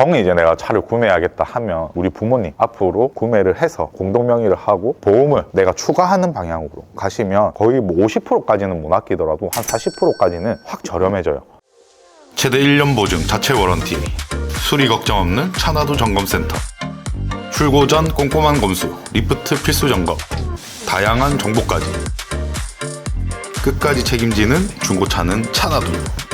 정 이제 내가 차를 구매하겠다 하면 우리 부모님 앞으로 구매를 해서 공동 명의를 하고 보험을 내가 추가하는 방향으로 가시면 거의 뭐 50%까지는 못 아끼더라도 한 40%까지는 확 저렴해져요. 최대 1년 보증 자체 워런티. 수리 걱정 없는 차나도 점검센터. 출고 전 꼼꼼한 검수 리프트 필수 점검 다양한 정보까지. 끝까지 책임지는 중고차는 차나도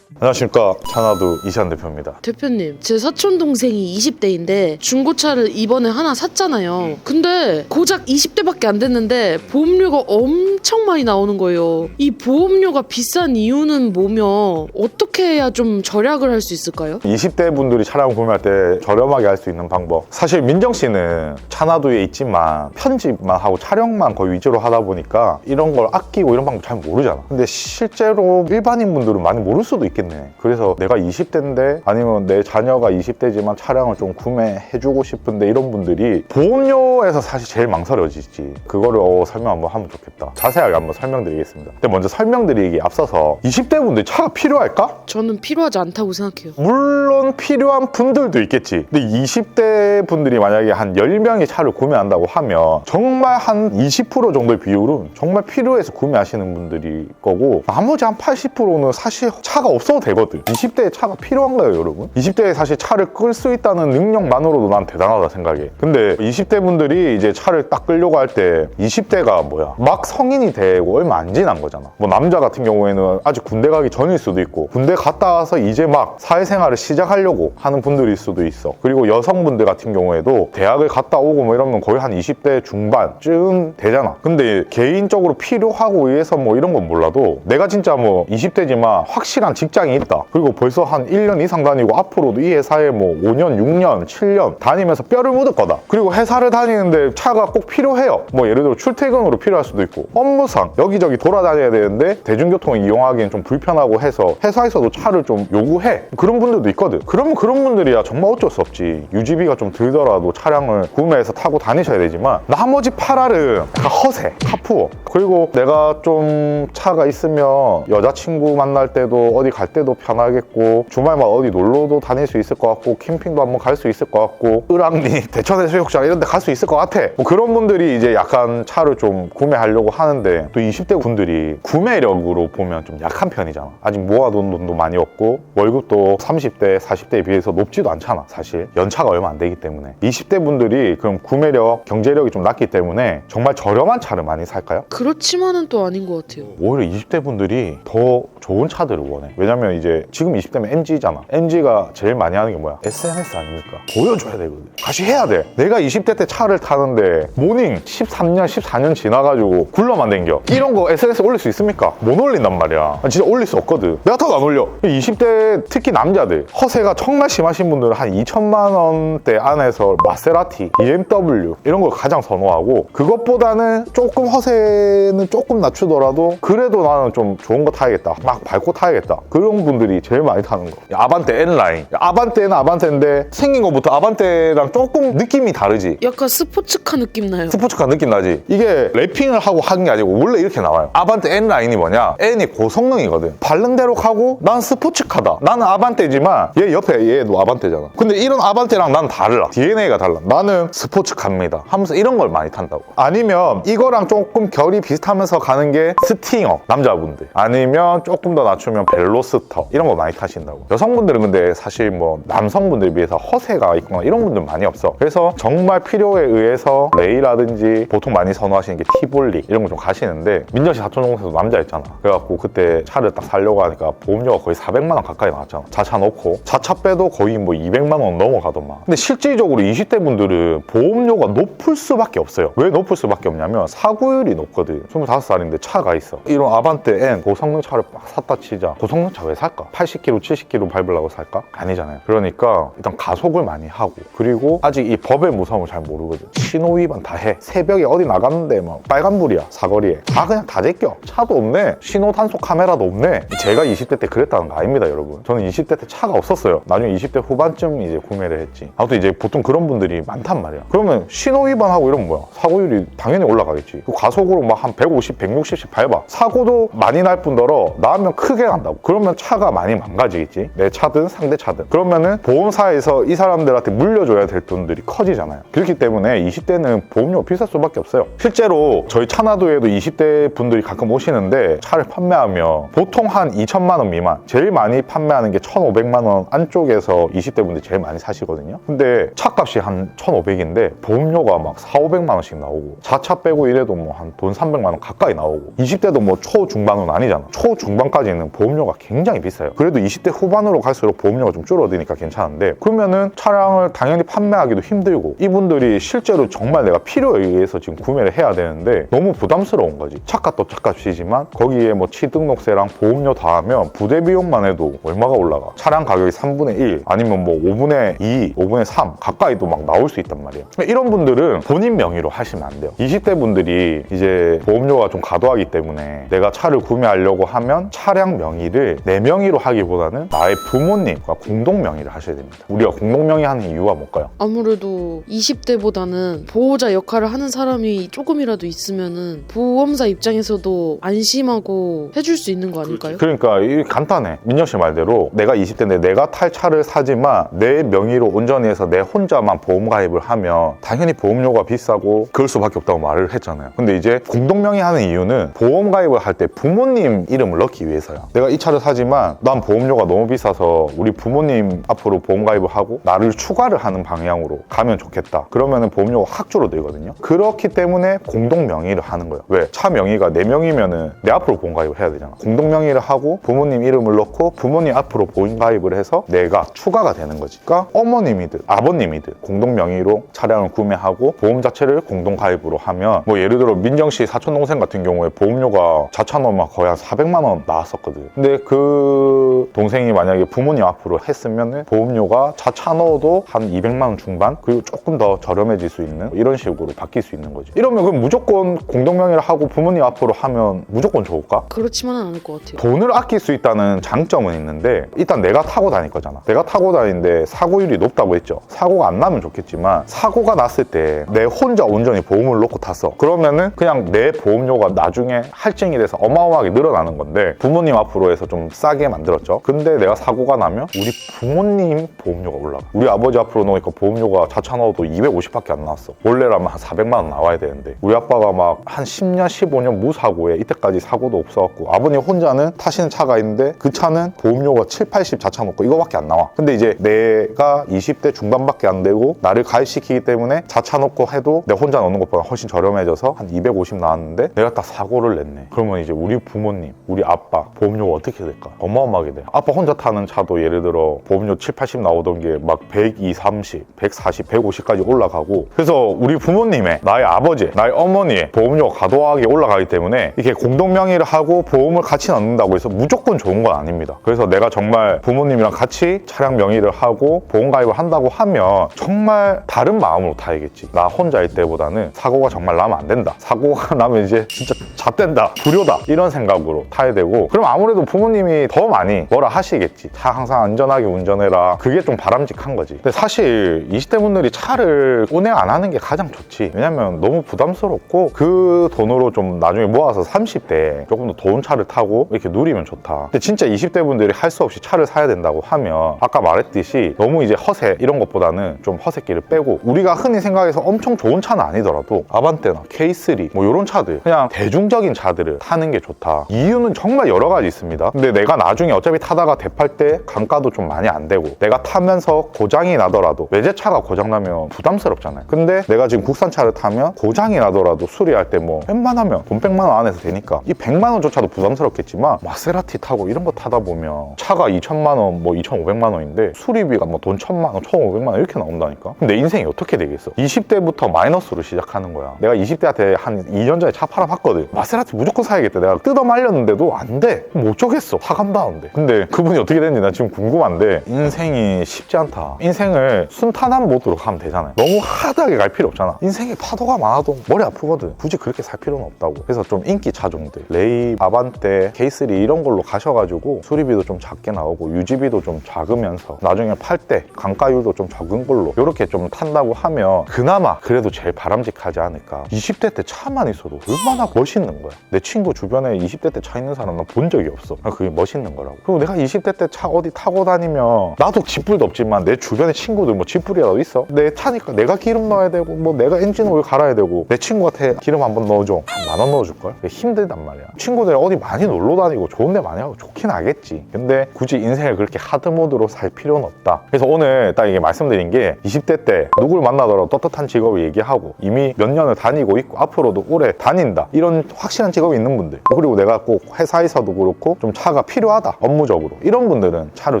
안녕하십니까 차나도 이시안 대표입니다. 대표님, 제 사촌 동생이 20대인데 중고차를 이번에 하나 샀잖아요. 근데 고작 20대밖에 안 됐는데 보험료가 엄청 많이 나오는 거예요. 이 보험료가 비싼 이유는 뭐며 어떻게 해야 좀 절약을 할 수 있을까요? 20대 분들이 차량 구매할 때 저렴하게 할 수 있는 방법. 사실 민정 씨는 차나도에 있지만 편집만 하고 촬영만 거의 위주로 하다 보니까 이런 걸 아끼고 이런 방법 잘 모르잖아. 근데 실제로 일반인 분들은 많이 모를 수도 있겠네. 그래서 내가 20대인데 아니면 내 자녀가 20대지만 차량을 좀 구매해주고 싶은데 이런 분들이 보험료에서 사실 제일 망설여지지. 그거를 어, 설명 한번 하면 좋겠다. 자세하게 한번 설명드리겠습니다. 근데 먼저 설명드리기 앞서서 20대 분들 차가 필요할까? 저는 필요하지 않다고 생각해요. 물론 필요한 분들도 있겠지. 근데 20대 분들이 만약에 한 10명의 차를 구매한다고 하면 정말 한 20% 정도의 비율은 정말 필요해서 구매하시는 분들이 거고 나머지 한 80%는 사실 차가 없어도 되거든. 20대에 차가 필요한가요, 여러분? 20대에 사실 차를 끌 수 있다는 능력만으로도 난 대단하다 생각해. 근데 20대 분들이 이제 차를 딱 끌려고 할 때 20대가 뭐야? 막 성인이 되고 얼마 안 지난 거잖아. 뭐 남자 같은 경우에는 아직 군대 가기 전일 수도 있고 군대 갔다 와서 이제 막 사회생활을 시작하려고 하는 분들일 수도 있어. 그리고 여성분들 같은 경우에도 대학을 갔다 오고 뭐 이러면 거의 한 20대 중반쯤 되잖아. 근데 개인적으로 필요하고 위해서 뭐 이런 건 몰라도 내가 진짜 뭐 20대지만 확실한 직장이 있다. 그리고 벌써 한 1년 이상 다니고 앞으로도 이 회사에 뭐 5년, 6년, 7년 다니면서 뼈를 묻을 거다. 그리고 회사를 다니는데 차가 꼭 필요해요. 뭐 예를 들어 출퇴근으로 필요할 수도 있고 업무상 여기저기 돌아다녀야 되는데 대중교통을 이용하기엔 좀 불편하고 해서 회사에서도 차를 좀 요구해. 그런 분들도 있거든. 그러면 그런 분들이야 정말 어쩔 수 없지. 유지비가 좀 들더라도 차량을 구매해서 타고 다니셔야 되지만 나머지 8할은 다 허세, 카푸어. 그리고 내가 좀 차가 있으면 여자친구 만날 때도 어디 갈 때도 편하겠고 주말마다 어디 놀러도 다닐 수 있을 것 같고 캠핑도 한번 갈 수 있을 것 같고 을왕리 대천해수욕장 이런 데 갈 수 있을 것 같아. 뭐 그런 분들이 이제 약간 차를 좀 구매하려고 하는데 또 20대 분들이 구매력으로 보면 좀 약한 편이잖아. 아직 모아둔 돈도 많이 없고 월급도 30대, 40대에 비해서 높지도 않잖아. 사실 연차가 얼마 안 되기 때문에 20대 분들이 그럼 구매력, 경제력이 좀 낮기 때문에 정말 저렴한 차를 많이 살까요? 그렇지만은 또 아닌 것 같아요. 오히려 20대 분들이 더 좋은 차들을 원해. 왜냐면 이제 지금 20대면 MG잖아. MG가 제일 많이 하는 게 뭐야? SNS 아닙니까? 보여줘야 되거든. 다시 해야 돼. 내가 20대 때 차를 타는데 모닝 13년, 14년 지나가지고 굴러만 댕겨. 이런 거 SNS 올릴 수 있습니까? 못 올린단 말이야. 진짜 올릴 수 없거든. 내가 타도 안 올려. 20대 특히 남자들 허세가 정말 심하신 분들은 한 2천만 원대 안에 서 마세라티, BMW 이런 걸 가장 선호하고 그것보다는 조금 허세는 조금 낮추더라도 그래도 나는 좀 좋은 거 타야겠다. 막 밟고 타야겠다. 그런 분들이 제일 많이 타는 거. 아반떼 N라인. 아반떼는 아반떼인데 생긴 것부터 아반떼랑 조금 느낌이 다르지. 약간 스포츠카 느낌 나요. 스포츠카 느낌 나지? 이게 랩핑을 하고 한게 아니고 원래 이렇게 나와요. 아반떼 N 라인이 뭐냐? N이 고성능이거든. 바른 대로 가고 난 스포츠카다. 나는 아반떼지만 얘 옆에 얘도 아반떼잖아. 근데 이런 아반떼랑 난 달라. DNA가 달라. 나는 스포츠카입니다. 하면서 이런 걸 많이 탄다고. 아니면 이거랑 조금 결이 비슷하면서 가는 게 스팅어. 남자분들. 아니면 조금 더 낮추면 벨로스터. 이런 거 많이 타신다고. 여성분들은 근데 사실 뭐 남성분들에 비해서 허세가 있거나 이런 분들 많이 없어. 그래서 정말 필요에 의해서 레이라든지 보통 많이 선호하시는 게 티볼리 이런 거 좀 가시는데 민정 씨 사촌 동생도 남자였잖아. 그래갖고 그때 차를 딱 사려고 하니까 보험료가 거의 400만 원 가까이 나왔잖아. 자차 넣고 자차 빼도 거의 뭐 200만 원 넘어가더만. 근데 실 질적으로 20대 분들은 보험료가 높을 수밖에 없어요. 왜 높을 수밖에 없냐면 사고율이 높거든. 25살인데 차가 있어. 이런 아반떼 N 고성능 차를 막 샀다 치자. 고성능 차 왜 살까? 80km, 70km 밟으려고 살까? 아니잖아요. 그러니까 일단 가속을 많이 하고 그리고 아직 이 법의 무서움을 잘 모르거든. 신호 위반 다 해. 새벽에 어디 나갔는데 막 빨간불이야. 사거리에. 다 그냥 다 제껴. 차도 없네. 신호 단속 카메라도 없네. 제가 20대 때 그랬다는 거 아닙니다, 여러분. 저는 20대 때 차가 없었어요. 나중에 20대 후반쯤 이제 구매를 했지. 아무튼 이제 보통 그런 분들이 많단 말이야. 그러면 신호 위반하고 이러면 뭐야? 사고율이 당연히 올라가겠지. 그 가속으로 막 한 150, 160씩 밟아. 사고도 많이 날 뿐더러 나면 크게 난다고. 그러면 차가 많이 망가지겠지. 내 차든 상대 차든. 그러면은 보험사에서 이 사람들한테 물려줘야 될 돈들이 커지잖아요. 그렇기 때문에 20대는 보험료가 비쌀 수밖에 없어요. 실제로 저희 차나도에도 20대 분들이 가끔 오시는데 차를 판매하면 보통 한 2천만 원 미만. 제일 많이 판매하는 게 1,500만 원 안쪽에서 20대 분들이 제일 많이 사시거든요. 근데 차값이 한 1,500인데 보험료가 막 4, 500만 원씩 나오고 자차 빼고 이래도 뭐 한 돈 300만 원 가까이 나오고 20대도 뭐 초중반은 아니잖아. 초중반까지는 보험료가 굉장히 비싸요. 그래도 20대 후반으로 갈수록 보험료가 좀 줄어드니까 괜찮은데 그러면은 차량을 당연히 판매하기도 힘들고 이분들이 실제로 정말 내가 필요에 의해서 지금 구매를 해야 되는데 너무 부담스러운 거지. 차값도 차값이지만 거기에 뭐 취등록세랑 보험료 다 하면 부대 비용만 해도 얼마가 올라가. 차량 가격이 3분의 1 아니면 뭐 5분의 2, 5분의 3 가까이도 막 나올 수 있단 말이에요. 이런 분들은 본인 명의로 하시면 안 돼요. 20대 분들이 이제 보험료가 좀 과도하기 때문에 내가 차를 구매하려고 하면 차량 명의를 내 명의로 하기보다는 나의 부모님과 공동 명의를 하셔야 됩니다. 우리가 공동 명의 하는 이유가 뭘까요? 아무래도 20대보다는 보호자 역할을 하는 사람이 조금이라도 있으면은 보험사 입장에서도 안심하고 해줄 수 있는 거 아닐까요? 그러니까 이 간단해. 민정 씨 말대로 내가 20대인데 내가 탈 차를 사지만 내 명의로 운전해서 내 혼자만 보험 가입을 하면 당연히 보험료가 비싸고 그럴 수밖에 없다고 말을 했잖아요. 근데 이제 공동 명의 하는 이유는 보험 가입을 할 때 부모님 이름을 넣기 위해서야. 내가 이 차를 사지만 난 보험료가 너무 비싸서 우리 부모님 앞으로 보험 가입을 하고 나를 추가를 하는 방향으로 가면 좋겠다. 그러면은 보험료가 확 줄어들거든요. 그렇기 때문에 공동 명의를 하는 거예요. 왜? 차 명의가 내 명이면은 내 앞으로 보험 가입을 해야 되잖아. 공동 명의를 하고 부모님 이름을 넣고 부모님 앞으로 보험 가입을 해서 내가 추가가 되는 거지. 그러니까 어머님이든 아버님 이든 공동 명의로 차량을 구매하고 보험 자체를 공동 가입으로 하면 뭐 예를 들어 민정 씨 사촌 동생 같은 경우에 보험료가 자차 넣으면 거의 한 400만 원 나왔었거든. 근데 그 동생이 만약에 부모님 앞으로 했으면은 보험료가 자차 넣어도 한 200만 원 중반 그리고 조금 더 저렴해질 수 있는 이런 식으로 바뀔 수 있는 거지. 이러면 그럼 무조건 공동 명의를 하고 부모님 앞으로 하면 무조건 좋을까? 그렇지만은 않을 것 같아요. 돈을 아낄 수 있다는 장점은 있는데 일단 내가 타고 다닐 거잖아 내가 타고 다니는데 사고율이 높다고 했죠 사고 가 안 나면 좋겠지만 사고가 났을 때 내 혼자 온전히 보험을 놓고 탔어. 그러면은 그냥 내 보험료가 나중에 할증이 돼서 어마어마하게 늘어나는 건데 부모님 앞으로 해서 좀 싸게 만들었죠. 근데 내가 사고가 나면 우리 부모님 보험료가 올라가. 우리 아버지 앞으로 놓으니까 보험료가 자차 넣어도 250밖에 안 나왔어. 원래라면 한 400만 원 나와야 되는데. 우리 아빠가 막 한 10년 15년 무사고에 이때까지 사고도 없어갖고 아버님 혼자는 타시는 차가 있는데 그 차는 보험료가 7, 80 자차 놓고 이거밖에 안 나와. 근데 이제 내가 20대 중반 밖에 안 되고 나를 가입시키기 때문에 자차 놓고 해도 내 혼자 넣는 것보다 훨씬 저렴해져서 한 250 나왔는데 내가 딱 사고를 냈네. 그러면 이제 우리 부모님 우리 아빠 보험료가 어떻게 될까? 어마어마하게 돼. 아빠 혼자 타는 차도 예를 들어 보험료 7, 80 나오던 게 막 120, 30, 140, 150까지 올라가고 그래서 우리 부모님의 나의 아버지 나의 어머니의 보험료가 과도하게 올라가기 때문에 이렇게 공동 명의를 하고 보험을 같이 넣는다고 해서 무조건 좋은 건 아닙니다. 그래서 내가 정말 부모님이랑 같이 차량 명의를 하고 보험 가입을 한다고 하면 정말 다른 마음으로 타야겠지. 나 혼자일 때보다는 사고가 정말 나면 안 된다. 사고가 나면 이제 진짜 잣된다. 불효다. 이런 생각으로 타야 되고. 그럼 아무래도 부모님이 더 많이 뭐라 하시겠지. 차 항상 안전하게 운전해라. 그게 좀 바람직한 거지. 근데 사실 20대 분들이 차를 운행 안 하는 게 가장 좋지. 왜냐면 너무 부담스럽고 그 돈으로 좀 나중에 모아서 30대 조금 더 좋은 차를 타고 이렇게 누리면 좋다. 근데 진짜 20대 분들이 할 수 없이 차를 사야 된다고 하면 아까 말했듯이 너무 이제 허세 이런 것보다 는좀 허세끼를 빼고 우리가 흔히 생각해서 엄청 좋은 차는 아니더라도 아반떼나 K3 뭐 이런 차들 그냥 대중적인 차들을 타는 게 좋다. 이유는 정말 여러 가지 있습니다. 근데 내가 나중에 어차피 타다가 대팔 때 감가도 좀 많이 안 되고 내가 타면서 고장이 나더라도 외제차가 고장나면 부담스럽잖아요. 근데 내가 지금 국산차를 타면 고장이 나더라도 수리할 때 뭐 웬만하면 돈 100만 원 안에서 되니까 이 100만 원조차도 부담스럽겠지만 마세라티 타고 이런 거 타다 보면 차가 2천만 원, 뭐 2,500만 원인데 수리비가 뭐 돈 1,000만 원, 1,500만 원 이렇게 나온다니까? 내 인생이 어떻게 되겠어? 20대부터 마이너스로 시작하는 거야. 내가 20대한테 한 2년 전에 차 팔아봤거든. 마세라티 무조건 사야겠다. 내가 뜯어 말렸는데도 안돼. 뭐 어쩌겠어? 사간다는데 근데 그분이 어떻게 됐는지 나 지금 궁금한데 인생이 쉽지 않다. 인생을 순탄한 모드로 가면 되잖아요. 너무 하드하게 갈 필요 없잖아. 인생에 파도가 많아도 머리 아프거든. 굳이 그렇게 살 필요는 없다고. 그래서 좀 인기 차종들 레이, 아반떼, K3 이런 걸로 가셔가지고 수리비도 좀 작게 나오고 유지비도 좀 작으면서 나중에 팔 때 강가율도 좀 적은 적은 걸로 이렇게 좀 탄다고 하면 그나마 그래도 제일 바람직하지 않을까? 20대 때 차만 있어도 얼마나 멋있는 거야. 내 친구 주변에 20대 때 차 있는 사람 난본 적이 없어. 아, 그게 멋있는 거라고. 그리고 내가 20대 때 차 어디 타고 다니면 나도 지뿔도 없지만 내 주변에 친구들 뭐 지뿔이라도 있어? 내 차니까 내가 기름 넣어야 되고 뭐 내가 엔진 오일 갈아야 되고 내 친구한테 기름 한번 넣어줘. 한만원 넣어줄걸? 힘들단 말이야. 친구들이 어디 많이 놀러 다니고 좋은 데 많이 하고 좋긴 하겠지. 근데 굳이 인생을 그렇게 하드 모드로 살 필요는 없다. 그래서 오늘 딱 이게 말씀드린 게 20대 때 누굴 만나더라도 떳떳한 직업을 얘기하고 이미 몇 년을 다니고 있고 앞으로도 오래 다닌다. 이런 확실한 직업이 있는 분들. 그리고 내가 꼭 회사에서도 그렇고 좀 차가 필요하다. 업무적으로. 이런 분들은 차를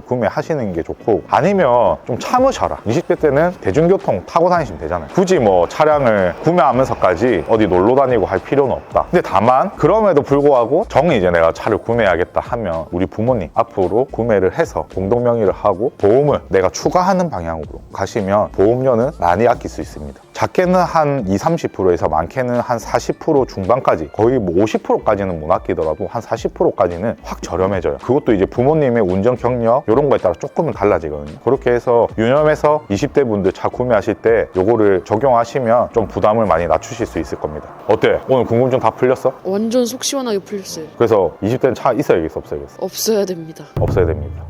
구매하시는 게 좋고 아니면 좀 참으셔라. 20대 때는 대중교통 타고 다니시면 되잖아요. 굳이 뭐 차량을 구매하면서까지 어디 놀러 다니고 할 필요는 없다. 근데 다만 그럼에도 불구하고 정이 이제 내가 차를 구매하겠다 하면 우리 부모님 앞으로 구매를 해서 공동 명의를 하고 보험을 내가 추가하는 방향으로 가시면 보험료는 많이 아낄 수 있습니다 작게는 한 2, 30%에서 많게는 한 40% 중반까지 거의 뭐 50%까지는 못 아끼더라도 한 40%까지는 확 저렴해져요. 그것도 이제 부모님의 운전 경력 이런 거에 따라 조금은 달라지거든요. 그렇게 해서 유념해서 20대 분들 차 구매하실 때 요거를 적용하시면 좀 부담을 많이 낮추실 수 있을 겁니다. 어때? 오늘 궁금증 다 풀렸어? 완전 속 시원하게 풀렸어요. 그래서 20대는 차 있어야겠어 없어야겠어? 없어야 됩니다. 없어야 됩니다.